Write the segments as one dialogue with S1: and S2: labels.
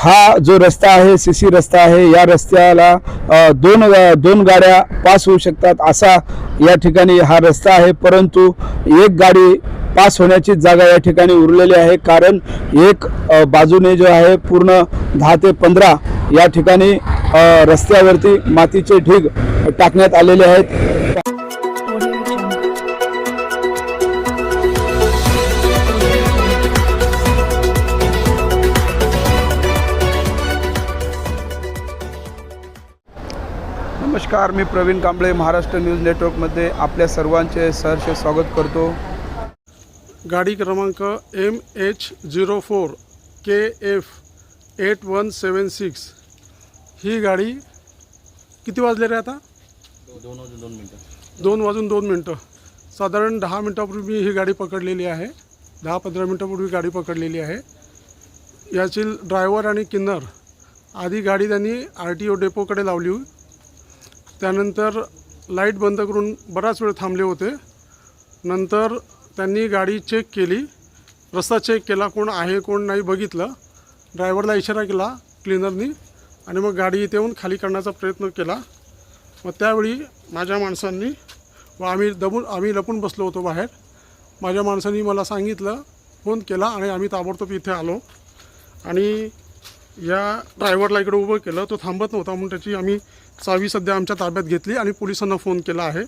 S1: हा जो रस्ता आहे सी सी रस्ता आहे या रस्त्याला दोन दोन गाड्या पास होऊ शकतात असा या ठिकाणी हा रस्ता आहे. परंतु एक गाडी पास होण्याची जागा या ठिकाणी उरलेली आहे. कारण एक बाजूने जो आहे पूर्ण दहा ते पंधरा या ठिकाणी रस्त्यावरती मातीचे ढीग टाकण्यात आलेले आहेत. नमस्कार मी प्रवीण कांबळे महाराष्ट्र न्यूज नेटवर्कमध्ये आपल्या सर्वांचे सहर्ष स्वागत करतो.
S2: गाडी क्रमांक M H zero four K F eight one seven six ही गाडी किती वाजले रे आता?
S3: दोन वाजून दोन मिनटं.
S2: दोन वाजून दोन मिनटं. साधारण दहा मिनटापूर्वी ही गाडी पकडलेली आहे. दहा पंधरा मिनटापूर्वी गाडी पकडलेली आहे. याची ड्रायव्हर आणि किन्नर आधी गाडी त्यांनी आर टी ओ डेपोकडे लावली त्यानंतर लाइट बंद करून बराच वेळ थांबले होते. नंतर त्यांनी गाडी चेक केली. रस्ता चेक केला कोण आहे कोण नाही बघितलं. ड्रायव्हरला इशारा केला क्लिनरनी आणि मग गाडी इथे येऊन खाली करण्याचा प्रयत्न केला. मग त्यावेळी माझ्या माणसांनी व आम्ही दबून आम्ही लपून बसलो होतो बाहेर. माझ्या माणसांनी मला सांगितलं फोन केला आणि आम्ही ताबडतोब इथे आलो. आणि या ड्रायव्हरला इकडे उभं केलं. तो थांबत नव्हता म्हणून त्याची आम्ही चावी सध्या आमच्या ताब्यात घेतली आणि पोलिसांना फोन केला आहे.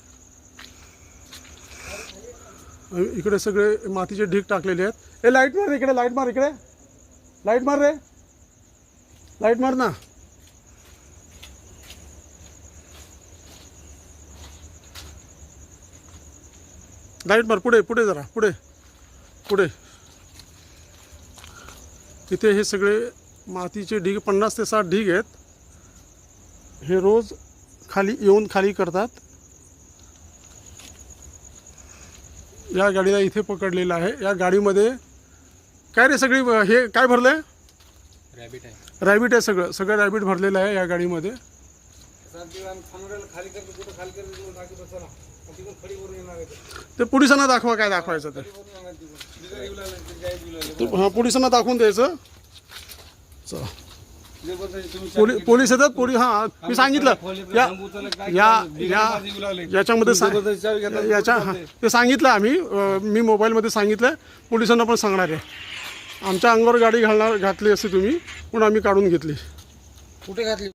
S2: इकडे सगळे मातीचे ढीग टाकलेले आहेत. ए लाइट मार रे इकडे लाइट मार इकडे. लाइट मार रे. लाइट मार ना. लाइट मार पुढे पुढे जरा पुढे पुढे. इथे हे सगळे मातीचे ढीग पन्नास ते साठ ढीग आहेत. हे रोज खाली येऊन खाली करतात. या गाडीला इथे पकडलेलं आहे. या गाडीमध्ये काय रे सगळी हे काय भरलंय?
S3: रॅबिट आहे.
S2: रॅबिट आहे सगळं. सगळं रॅबिट भरलेलं आहे या गाडीमध्ये. ते पोलिसांना दाखवा काय दाखवायचं ते. ते हां पोलिसांना दाखवून द्यायचं. पोली पोलीस येतात? पोलीस हां मी सांगितलं. या या या याच्यामध्ये सा- याच्या हां ते सांगितलं आम्ही. मी मोबाईलमध्ये सांगितलं पोलिसांना पण सांगणार आहे. आमच्या अंगावर गाडी घालणार घातली असती तुम्ही पण आम्ही काढून घेतली.
S3: कुठे घातली?